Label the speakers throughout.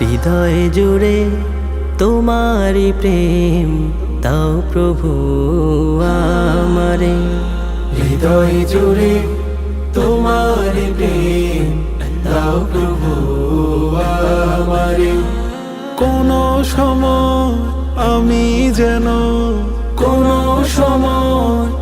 Speaker 1: হৃদয় জুড়ে তোমারি প্রেম তাও প্রভু আমারে।
Speaker 2: হৃদয় জুড়ে তোমারি প্রেম তাও প্রভু আমারে। কোন সময় আমি যেন কোন সময়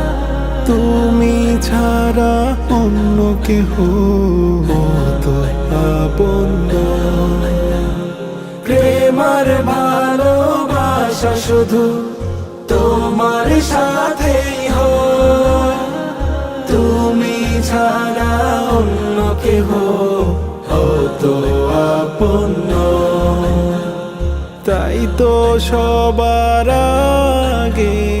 Speaker 2: তুমি ছাড়া অন্য কেহ তো। প্রেমার ভালোবাসা শুধু তোমার সাথেই হয় তুমি ছাড়া অন্য কেহ তো তাই তো সবার আগে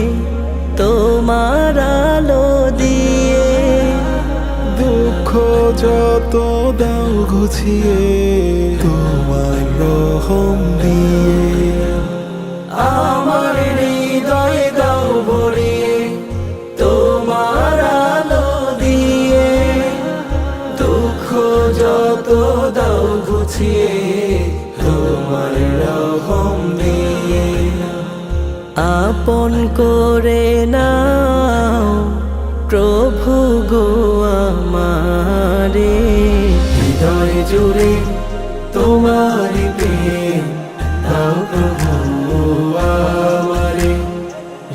Speaker 2: যত দাও গুছিয়ে, তোমার রহম দিয়ে। আমার হৃদয় দাও ভরিয়ে তোমার আলো দিয়ে। দুঃখ যত দাও গুছিয়ে, তোমার রহম দিয়ে।
Speaker 1: আপন করে নাও প্রভু গো
Speaker 2: জুড়ে তোমার দাও প্রভু আমারে।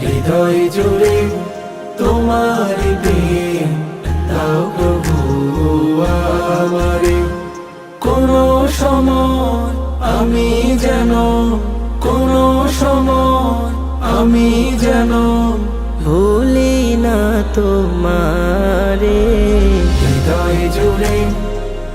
Speaker 2: হৃদয় জুড়ে তোমার দাও প্রভু আমারে। কোন সময় আমি যেন, কোন সময় আমি যেন
Speaker 1: ভুলি না তোমারে।